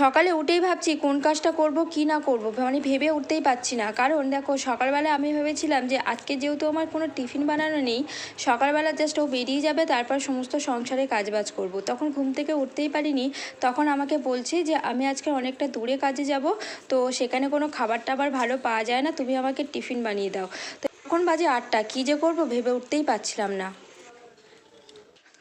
সকালে উঠেই ভাবছি কোন কাজটা করব, কি না করব মানে ভেবে উঠতেই পারছি না। কারণ দেখো, সকালবেলা আমি ভেবেছিলাম যে আজকে যেহেতু আমার কোনো টিফিন বানানো নেই, সকালবেলা জাস্ট ও বেরিয়ে যাবে, তারপর সমস্ত সংসারে কাজবাজ করব। তখন ঘুম থেকে উঠতেই পারিনি। তখন আমাকে বলছে যে, আমি আজকে অনেকটা দূরে কাজে যাব, তো সেখানে কোনো খাবার টাবার ভালো পাওয়া যায় না, তুমি আমাকে টিফিন বানিয়ে দাও। তো এখন বাজে আটটা, কী যে করব ভেবে উঠতেই পারছিলাম না।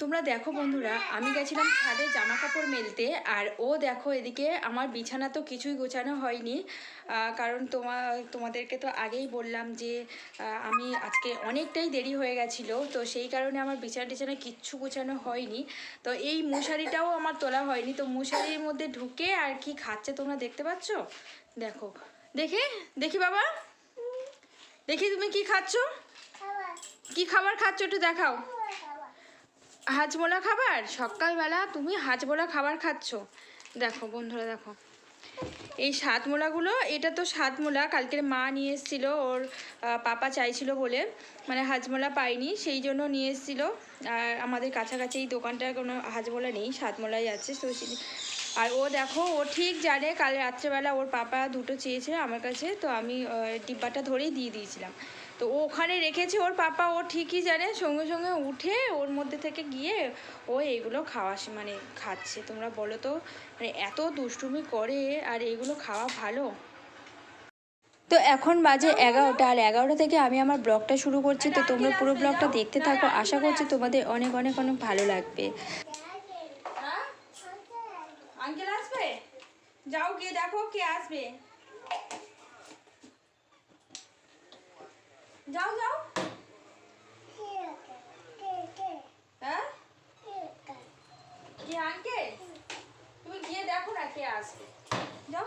তোমরা দেখো বন্ধুরা আমি গেছিলাম ছাদে জামা কাপড় মেলতে আর ও দেখো এদিকে আমার বিছানা তো কিছুই গোছানো হয়নি কারণ তোমা তোমাদেরকে তো আগেই বললাম যে আমি আজকে অনেকটাই দেরি হয়ে গেছিল তো সেই কারণে আমার বিছানা টিছানা কিচ্ছু গোছানো হয়নি। তো এই মশারিটাও আমার তোলা হয়নি তো মশারির মধ্যে ঢুকে আর কি খাচ্ছে তোমরা দেখতে পাচ্ছ? দেখো দেখে দেখি বাবা। দেখি তুমি কি খাচ্ছ? কি খাবার খাচ্ছ একটু দেখাও। হাজমোলা খাবার? সকালবেলা তুমি হাজমোলা খাবার খাচ্ছ। দেখো বন্ধুরা, দেখো। এই সাতমোলাগুলো, এটা তো সাতমোলা, কালকের মা নিয়ে এসেছিল, ওর পাপা চাইছিল বলে। মানে হাজমোলা পাইনি সেই জন্য নিয়ে এসেছিল। আর আমাদের কাছাকাছি এই দোকানটার কোনো হাজমোলা নেই, সাতমোলাই আছে, তো আর ও দেখো, ও ঠিক জানে কাল রাত্রেবেলা ওর পাপা দুটো চেয়েছে আমার কাছে, তো আমি ডিব্বাটা ধরেই দিয়ে দিয়েছিলাম। তো ওখানে রেখেছে ওর পাপা, ও ঠিকই জানে। সঙ্গে সঙ্গে উঠে ওর মধ্যে থেকে গিয়ে ও এগুলো খাওয়া মানে খাচ্ছে। তোমরা বলো তো মানে এত দুষ্টুমি করে আর এগুলো খাওয়া ভালো? তো এখন বাজে এগারোটা, আর এগারোটা থেকে আমি আমার ব্লগটা শুরু করছি। তো তোমরা পুরো ব্লগটা দেখতে থাকো। আশা করছি তোমাদের অনেক অনেক অনেক ভালো লাগবে। যাও গিয়ে দেখো কে আসবে। যাও যাও। হ্যাঁ? তুমি গিয়ে দেখো না কে আসবে। যাও।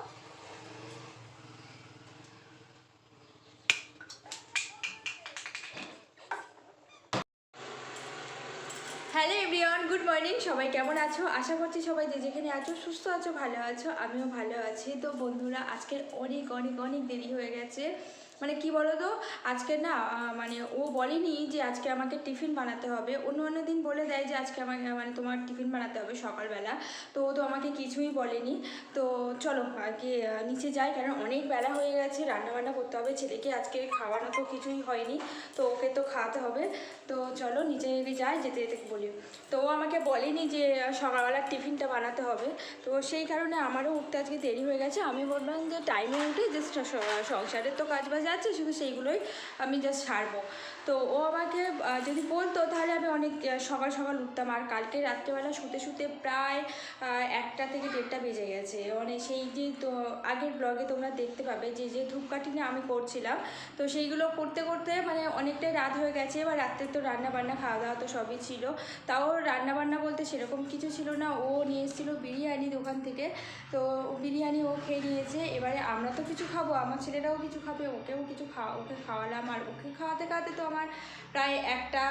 হ্যালো এভরিওয়ান গুড মর্নিং সবাই কেমন আছো? আশা করছি সবাই যে যেখানে আছো, সুস্থ আছো, ভালো আছো। আমিও ভালো আছি। তো বন্ধুরা, আজকের অনেক অনেক অনেক দেরি হয়ে গেছে। মানে কি বলো তো আজকে না মানে ও বলেনি যে আজকে আমাকে টিফিন বানাতে হবে। অন্য অন্য দিন বলে দেয় যে আজকে আমাকে মানে তোমার টিফিন বানাতে হবে সকালবেলা। তো ও তো আমাকে কিছুই বলেনি। তো চলো আগে নিচে যাই, কারণ অনেক বেলা হয়ে গেছে, রান্নাবান্না করতে হবে। ছেলেকে আজকে খাওয়ানো তো কিছুই হয়নি, তো ওকে তো খাওয়াতে হবে। তো চলো নিচে যদি যাই, যেতে যেতে বলি। তো ও আমাকে বলেনি যে সকালবেলার টিফিনটা বানাতে হবে। তো সেই কারণে আমারও উঠতে আজকে দেরি হয়ে গেছে। আমি বললাম যে টাইমে উঠে জাস্ট সংসারের তো কাজ বাজ আছে শুধু সেইগুলোই আমি জাস্ট সারবো। তো ও আমাকে যদি বলতো তাহলে আমি অনেক সকাল সকাল উঠতাম। আর কালকে রাত্রেবেলা শুতে শুতে প্রায় একটা থেকে দেড়টা বেজে গেছে। মানে সেই যে, তো আগের ব্লগে তোমরা দেখতে পাবে যে যে ধূপকাঠি নিয়ে আমি করছিলাম, তো সেইগুলো করতে করতে মানে অনেকটাই রাত হয়ে গেছে। এবার রাত্রে তো রান্না বান্না খাওয়া দাওয়া তো সবই ছিল। তাও রান্না বান্না বলতে সেরকম কিছু ছিল না। ও নিয়ে এসেছিল বিরিয়ানি দোকান থেকে। তো বিরিয়ানি ও খেয়ে নিয়েছে। এবারে আমরা তো কিছু খাব, আমার ছেলেরাও কিছু খাবে, ওকেও কিছু খাওয়া ওকে খাওয়ালাম। আর ওকে খাওয়াতে খাওয়াতে তো আমার প্রায় একটা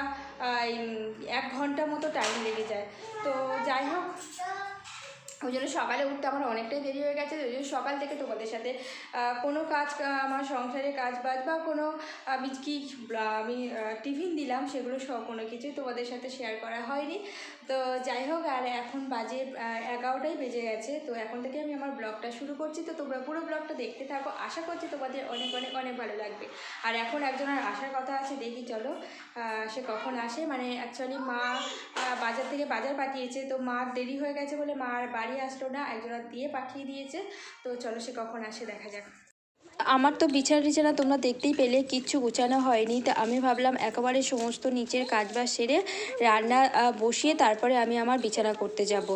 এক ঘণ্টা মতো টাইম লেগে যায়। তো যাই হোক, ওই জন্য সকালে উঠতে আমার অনেকটাই দেরি হয়ে গেছে। ওই জন্য সকাল থেকে তোমাদের সাথে কোনো কাজ আমার সংসারে কাজ বাজ বা কোনো, আমি কি আমি টিফিন দিলাম সেগুলো সব কোনো কিছুই তোমাদের সাথে শেয়ার করা হয়নি। তো যাই হোক, আর এখন বাজে এগারোটাই বেজে গেছে। তো এখন থেকে আমি আমার ব্লগটা শুরু করছি। তো তোমরা পুরো ব্লগটা দেখতে থাকো। আশা করছি তোমাদের অনেক অনেক অনেক ভালো লাগবে। আর এখন একজনের আসার কথা আছে, দেখি চলো সে কখন আসে। মানে অ্যাকচুয়ালি মা বাজার থেকে বাজার পাঠিয়েছে। তো মার দেরি হয়ে গেছে বলে মা আর বাড়ি আসলো না। একজনের দিয়ে পাঠিয়ে দিয়েছে। তো চলো সে কখন আসে দেখা যাক। আমার তো বিছানা টিছানা তোমরা দেখতেই পেলে, কিচ্ছু গুছানো হয়নি। তো আমি ভাবলাম একেবারে সমস্ত নিচের কাজ কাজবাজ সেরে রান্না বসিয়ে তারপরে আমি আমার বিছানা করতে যাব।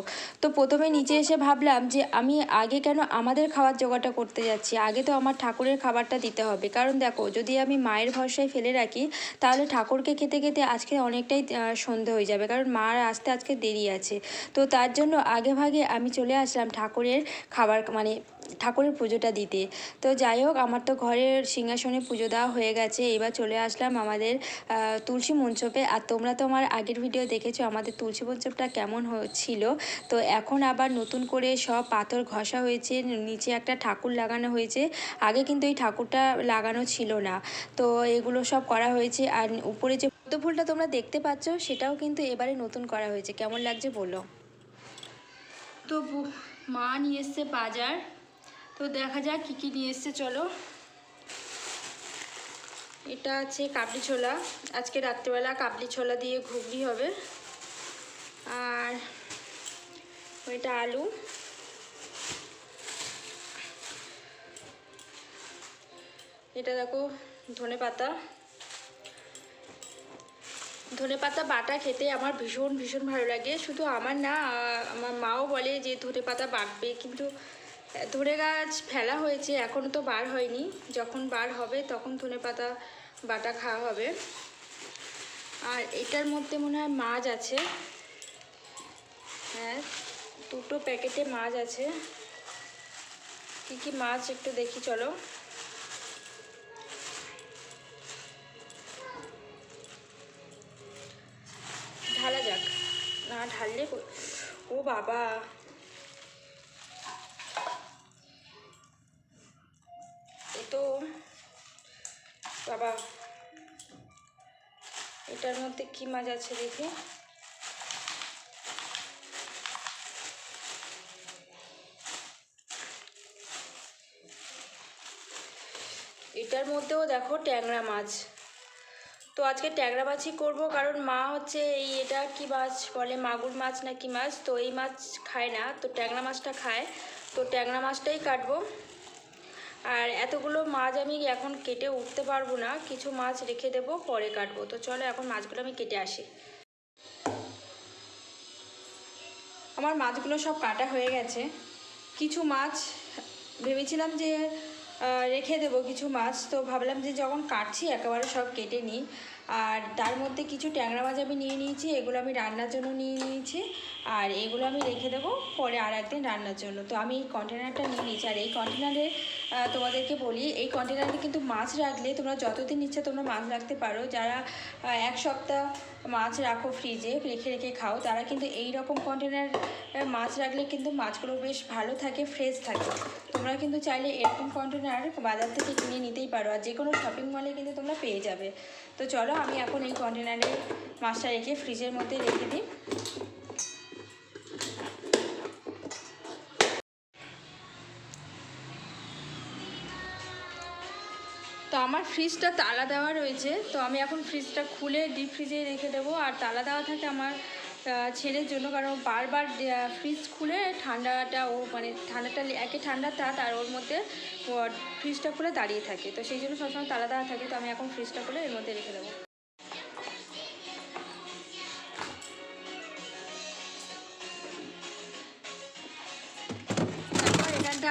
তো প্রথমে নিচে এসে ভাবলাম যে আমি আগে কেন আমাদের খাবার জোগাড়টা করতে যাচ্ছি? আগে তো আমার ঠাকুরের খাবারটা দিতে হবে। কারণ দেখো, যদি আমি মায়ের ভরসায় ফেলে রাখি, তাহলে ঠাকুরকে খেতে খেতে আজকে অনেকটাই সন্ধে হয়ে যাবে। কারণ মার আসতে আজকে দেরি আছে। তো তার জন্য আগে ভাগে আমি চলে আসলাম ঠাকুরের খাবার মানে ঠাকুরের পুজোটা দিতে। তো যাই হোক আমার তো ঘরের সিংহাসনে পুজো দেওয়া হয়ে গেছে। এবার চলে আসলাম আমাদের তুলসী মঞ্চপে। আর তোমরা তো আমার আগের ভিডিও দেখেছ, আমাদের তুলসী মঞ্চপটা কেমন হচ্ছিল? তো এখন আবার নতুন করে সব পাথর ঘষা হয়েছে, নিচে একটা ঠাকুর লাগানো হয়েছে। আগে কিন্তু এই ঠাকুরটা লাগানো ছিল না। তো এগুলো সব করা হয়েছে। আর উপরে যে পদ্ম ফুলটা তোমরা দেখতে পাচ্ছ, সেটাও কিন্তু এবারে নতুন করা হয়েছে। কেমন লাগছে বলো? তো মা নিয়ে এসছে বাজার। তো দেখা যাক কী কী নিয়ে এসছে, চলো। এটা আছে কাবলি ছোলা। আজকে রাত্রেবেলা কাবলি ছোলা দিয়ে ঘুগনি হবে। আর ওইটা আলু। এটা দেখো, ধনে পাতা। ধনে পাতা বাটা খেতে আমার ভীষণ ভীষণ ভালো লাগে। শুধু আমার না আমার মাও বলে যে ধনে পাতা বাটবে, কিন্তু ধনে গাছ ফেলা হয়েছে এখনও তো বার হয়নি। যখন বার হবে, তখন ধনে পাতা বাটা খাওয়া হবে। আর এটার মধ্যে মনে হয় মাছ আছে। হ্যাঁ দুটো প্যাকেটে মাছ আছে। কি কি মাছ একটু দেখি, চলো। ঢালা যাক। না, ঢাললে ও বাবা! বাবা এটার মধ্যে কি মাছ আছে দেখি? এটার মধ্যেও দেখো ট্যাংরা মাছ। তো আজকে ট্যাংরা মাছই করব, কারণ মা হচ্ছে এই এটা কি মাছ বলে, মাগুর মাছ না কি মাছ? তো এই মাছ খায় না, তো ট্যাংরা মাছটা খায়। তো ট্যাংরা মাছটাই কাটবো। আর এতগুলো মাছ আমি এখন কেটে উঠতে পারব না, কিছু মাছ রেখে দেবো, পরে কাটবো। তো চলো এখন মাছগুলো আমি কেটে আসি। আমার মাছগুলো সব কাটা হয়ে গেছে। কিছু মাছ ভেবেছিলাম যে রেখে দেবো কিছু মাছ, তো ভাবলাম যে যখন কাটছি একেবারে সব কেটে নিই। আর তার মধ্যে কিছু ট্যাংরা মাছ আমি নিয়ে নিয়েছি, এগুলো আমি রান্নার জন্য নিয়ে নিয়েছি। আর এগুলো আমি রেখে দেবো, পরে আর একদিন রান্নার জন্য। তো আমি এই কন্টেনারটা নিয়ে নিয়েছি। আর এই কন্টেনারে তোমাদেরকে বলি, এই কন্টেনারে কিন্তু মাছ রাখলে তোমরা যতদিন ইচ্ছা তোমরা মাছ রাখতে পারো। যারা এক সপ্তাহ মাছ রাখো ফ্রিজে রেখে রেখে খাও, তারা কিন্তু এই রকম কন্টেনার মাছ রাখলে কিন্তু মাছগুলো বেশ ভালো থাকে ফ্রেশ থাকে। তোমরা কিন্তু চাইলে এরকম কন্টেনার বাজার থেকে কিনে নিতেই পারো, আর যে কোনো শপিং মলে কিন্তু তোমরা পেয়ে যাবে। তো চলো, আমি এখন এই কন্টেনারে মাছটা রেখে ফ্রিজের মধ্যে রেখে দিই। তো আমার ফ্রিজটা তালা দেওয়া রয়েছে। তো আমি এখন ফ্রিজটা খুলে ডিপ ফ্রিজে রেখে দেবো। আর তালা দেওয়া থাকে আমার ছেলের জন্য। কারণ বারবার ফ্রিজ খুলে ঠান্ডাটা ও মানে ঠান্ডাটা একে ঠান্ডা তাত আর ওর মধ্যে ফ্রিজটা খুলে দাঁড়িয়ে থাকে। তো সেই জন্য সবসময় তালা দেওয়া থাকে। তো আমি এখন ফ্রিজটা খুলে এর মধ্যে রেখে দেবো।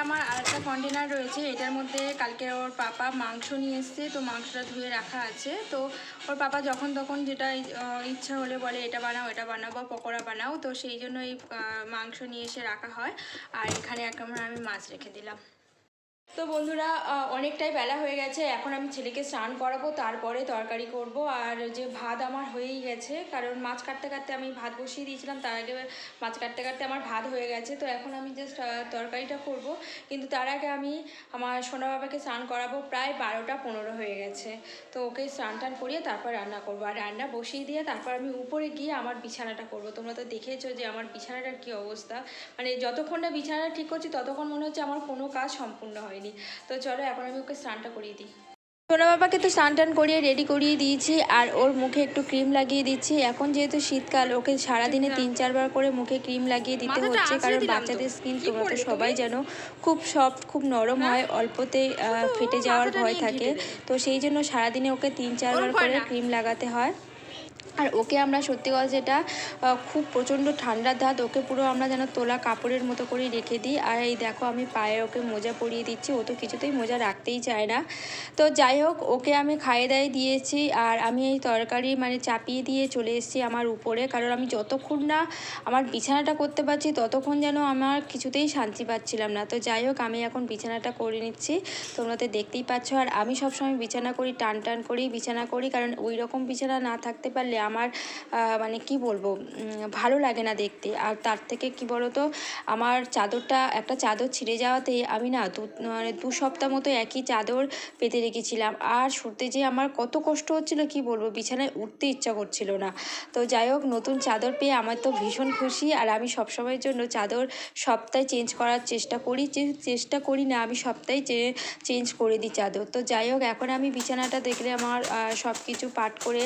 আমার আরেকটা কন্টেনার রয়েছে, এটার মধ্যে কালকে ওর পাপা মাংস নিয়ে এসছে, তো মাংসটা ধুয়ে রাখা আছে। তো ওর পাপা যখন তখন যেটা ইচ্ছা হলে বলে, এটা বানাও এটা বানাও বা পকোড়া বানাও। তো সেই জন্য এই মাংস নিয়ে এসে রাখা হয়। আর এখানে এক আমি মাছ রেখে দিলাম। তো বন্ধুরা অনেকটাই বেলা হয়ে গেছে। এখন আমি ছেলেকে স্নান করাবো, তারপরে তরকারি করব। আর যে ভাত আমার হয়েই গেছে, কারণ মাছ কাটতে কাটতে আমি ভাত বসিয়ে দিয়েছিলাম, তার আগে মাছ কাটতে কাটতে আমার ভাত হয়ে গেছে। তো এখন আমি জাস্ট তরকারিটা করব। কিন্তু তার আগে আমি আমার সোনা বাবাকে স্নান করাবো, প্রায় বারোটা পনেরো হয়ে গেছে। তো ওকে স্নান টান করিয়ে তারপর রান্না করব। আর রান্না বসিয়ে দিয়ে তারপর আমি উপরে গিয়ে আমার বিছানাটা করব। তোমরা তো দেখেছ যে আমার বিছানাটার কী অবস্থা। মানে যতক্ষণ না বিছানাটা ঠিক করছি, ততক্ষণ মনে হচ্ছে আমার কোনো কাজ সম্পূর্ণ হয়নি তো চলো এখন আমি ওকে স্নানটা করিয়ে দিই। সোনা বাবাকে তো স্নান টান করিয়ে রেডি করিয়ে দিয়েছি আর ওর মুখে একটু ক্রিম লাগিয়ে দিচ্ছি। এখন যেহেতু শীতকাল ওকে সারাদিনে তিন চারবার করে মুখে ক্রিম লাগিয়ে দিতে হচ্ছে কারণ বাচ্চাদের স্কিন তোমরা তো সবাই? জানো খুব সফট খুব নরম হয় অল্পতে ফেটে যাওয়ার ভয় থাকে। তো সেই জন্য সারাদিনে ওকে তিন চারবার করে ক্রিম লাগাতে হয়। আর ওকে আমরা সত্যি কথা যেটা খুব প্রচণ্ড ঠান্ডার ধাত ওকে পুরো আমরা যেন তোলা কাপড়ের মতো করে রেখে দিই। আর এই দেখো আমি পায়ে ওকে মোজা পরিয়ে দিচ্ছি, ও তো কিছুতেই মোজা রাখতেই চায় না। তো যাই হোক, ওকে আমি খাইয়ে দাইয়ে দিয়েছি আর আমি এই তরকারি মানে চাপিয়ে দিয়ে চলে এসেছি আমার উপরে। কারণ আমি যতক্ষণ না আমার বিছানাটা করতে পারছি, ততক্ষণ যেন আমার কিছুতেই শান্তি পাচ্ছিলাম না। তো যাই হোক, আমি এখন বিছানাটা করে নিচ্ছি। তোমরা তো দেখতেই পাচ্ছ, আর আমি সবসময় বিছানা করি, টান টান করেই বিছানা করি, কারণ ওই রকম বিছানা না থাকতে পারলে আমার মানে কি বলব ভালো লাগে না দেখতে। আর তার থেকে কি বলতো, আমার চাদরটা, একটা চাদর ছিঁড়ে যাওয়াতে আমি না দু মানে দু সপ্তাহ মতো একই চাদর পেতে রেখেছিলাম। আর শুতে যে আমার কত কষ্ট হচ্ছিল, কি বলব, বিছানায় উঠতে ইচ্ছা করছিল না। তো যাই হোক, নতুন চাদর পেয়ে আমার তো ভীষণ খুশি। আর আমি সবসময়ের জন্য চাদর সপ্তাহে চেঞ্জ করার চেষ্টা করি। চেষ্টা করি না, আমি সপ্তাহে চেঞ্জ করে দিই চাদর। তো যাই হোক, এখন আমি বিছানাটা দেখলে আমার সব কিছু পাট করে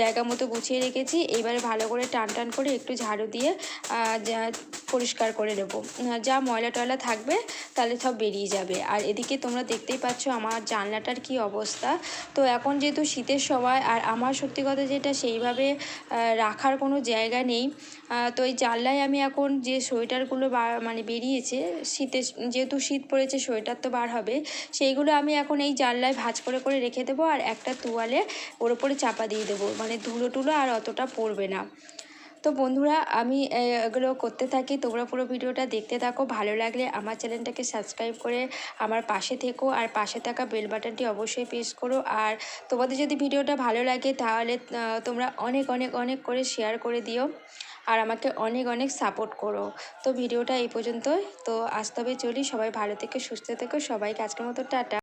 জায়গা মতো গুছিয়ে রেখেছি। এবারে ভালো করে টান টান করে একটু ঝাড়ু দিয়ে পরিষ্কার করে নেব। যা ময়লা টয়লা থাকবে তাহলে সব বেরিয়ে যাবে। আর এদিকে তোমরা দেখতেই পাচ্ছ আমার জানলাটার কি অবস্থা। তো এখন যেহেতু শীতের সময় আর আমার সত্যি কথা যেটা সেইভাবে রাখার কোনো জায়গা নেই। তো এই জানলায় আমি এখন যে সোয়েটারগুলো মানে বেরিয়েছে, শীতে যেহেতু শীত পড়েছে সোয়েটার তো বার হবে, সেইগুলো আমি এখন এই জানলায় ভাঁজ করে করে রেখে দেবো। আর একটা তোয়ালে ওর ওপরে চাপা দিয়ে দেবো। মানে ধুলো টুলো আর অতটা পড়বে না। তো বন্ধুরা, আমি এগুলো করতে থাকি। তোমরা পুরো ভিডিওটা দেখতে থাকো। ভালো লাগলে আমার চ্যানেলটাকে সাবস্ক্রাইব করে আমার পাশে থেকো। আর পাশে থাকা বেল বাটনটি অবশ্যই প্রেস করো। আর তোমাদের যদি ভিডিওটা ভালো লাগে, তাহলে তোমরা অনেক অনেক অনেক করে শেয়ার করে দিও। আর আমাকে অনেক অনেক সাপোর্ট করো। তো ভিডিওটা এই পর্যন্তই। তো আসতে হবে চলি। সবাই ভালো থেকে, সুস্থ থেকো। সবাইকে আজকের মতো টাটা।